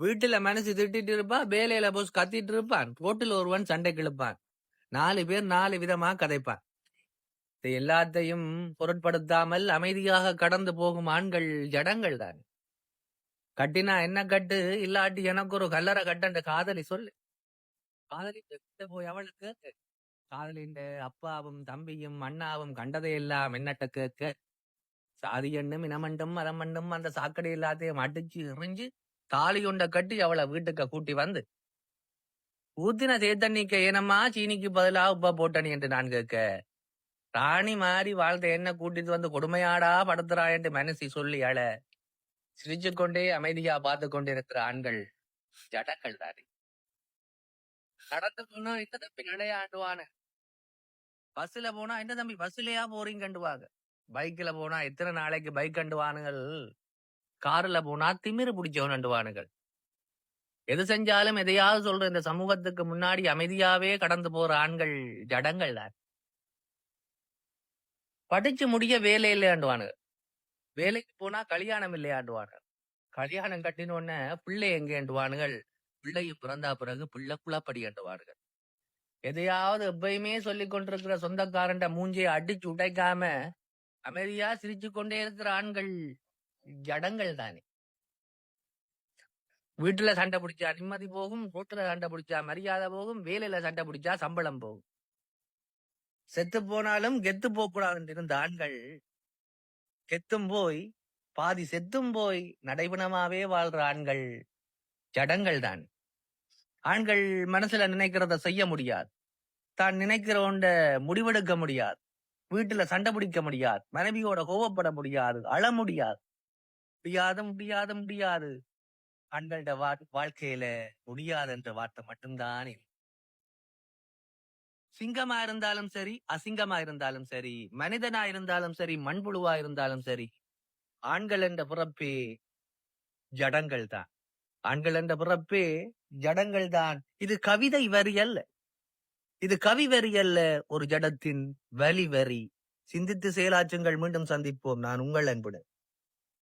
வீட்டுல மனசு திட்டிட்டு இருப்பான் வேலையில போஸ் கத்திட்டு இருப்பான். போட்டில் ஒருவன் சண்டை கிழப்பான் நாலு பேர் நாலு விதமா கதைப்பான். இது எல்லாத்தையும் பொருட்படுத்தாமல் அமைதியாக கடந்து போகும் ஆண்கள் ஜடங்கள் தான். கட்டினா என்ன கட்டு? இல்லாட்டி எனக்கு ஒரு கல்லறை கட்டண்ட காதலி சொல்லு. காதலி போய் அவளுக்கு காதலின் அப்பாவும் தம்பியும் அண்ணாவும் கண்டதையெல்லாம் என்னட்ட கேட்க சாதி எண்ணும் இனமண்டும் மரமண்டும் அந்த சாக்கடை எல்லாத்தையும் அடிச்சு எறிஞ்சு தாலி கட்டி அவளை வீட்டுக்கு கூட்டி வந்து ஊத்தின சேத்தண்ணிக்க ஏனம்மா சீனிக்கு பதிலா உப்பா போட்டணி என்று நான் கேட்க ராணி மாறி வாழ்ந்த என்ன கூட்டிட்டு வந்து கொடுமையாடா படுத்துறா என்று மனசி சொல்லி அழ சிரிச்சு கொண்டே அமைதியா பார்த்து கொண்டிருக்கிற ஆண்கள் ஜடக்கள் தானே. நடந்து போனா இந்த தம்பி நடையாண்டுவான பஸ்ல போனா என்ன தம்பி பஸ்லயா போறீங்க கண்டுவாங்க பைக்ல போனா எத்தனை நாளைக்கு பைக் கண்டுவானுங்கள் கார்ல போனா திமிரு பிடிச்சவன் கண்டுவானுகள் எது செஞ்சாலும் எதையாவது சொல்ற இந்த சமூகத்துக்கு முன்னாடி அமைதியாவே கடந்து போற ஆண்கள் ஜடங்கள் தான். படிச்சு முடிய வேலை இல்லையாண்டுவானு வேலைக்கு போனா கல்யாணம் இல்லையாண்டுவானு கல்யாணம் கட்டினோடனே பிள்ளை எங்கேண்டுவானுகள் பிள்ளை பிறந்தா பிறகு பிள்ளை குளப்படி எதையாவது எப்பயுமே சொல்லி கொண்டிருக்கிற சொந்தக்காரன்ட மூஞ்சியை அடிச்சு உடைக்காம அமைதியா சிரிச்சு கொண்டே இருக்கிற ஆண்கள் ஜடங்கள் தானே. வீட்டுல சண்டை பிடிச்சா நிம்மதி போகும் ரோட்டுல சண்டை பிடிச்சா மரியாதை போகும் வேலையில சண்டை பிடிச்சா சம்பளம் போகும். செத்து போனாலும் கெத்து போகக்கூடாது இருந்த ஆண்கள் கெத்தும் போய் பாதி செத்தும் போய் நடைபணமாவே வாழ்ற ஆண்கள் ஜடங்கள் தான். ஆண்கள் மனசுல நினைக்கிறத செய்ய முடியாது. தான் நினைக்கிறவண்ட முடிவெடுக்க முடியாது. வீட்டுல சண்டை பிடிக்க முடியாது. மனைவியோட கோவப்பட முடியாது. அழ முடியாது. முடியாத முடியாத முடியாது. ஆண்களோட வா- வாழ்க்கையில முடியாது என்ற வார்த்தை மட்டும்தான் சிங்கமா இருந்தாலும் சரி அசிங்கமா இருந்தாலும் சரி மனிதனா இருந்தாலும் சரி மண்புழுவா இருந்தாலும் சரி ஆண்கள் என்ற பிறப்பே ஜடங்கள் தான். ஆண்கள் என்ற பிறப்பே ஜடங்கள் தான். இது கவிதை வரி அல்ல. இது கவி வரி அல்ல ஒரு ஜடத்தின் வலி வரி. சிந்தித்து செயலாற்றுங்கள் மீண்டும் சந்திப்போம். நான் உங்கள் அன்புடன்.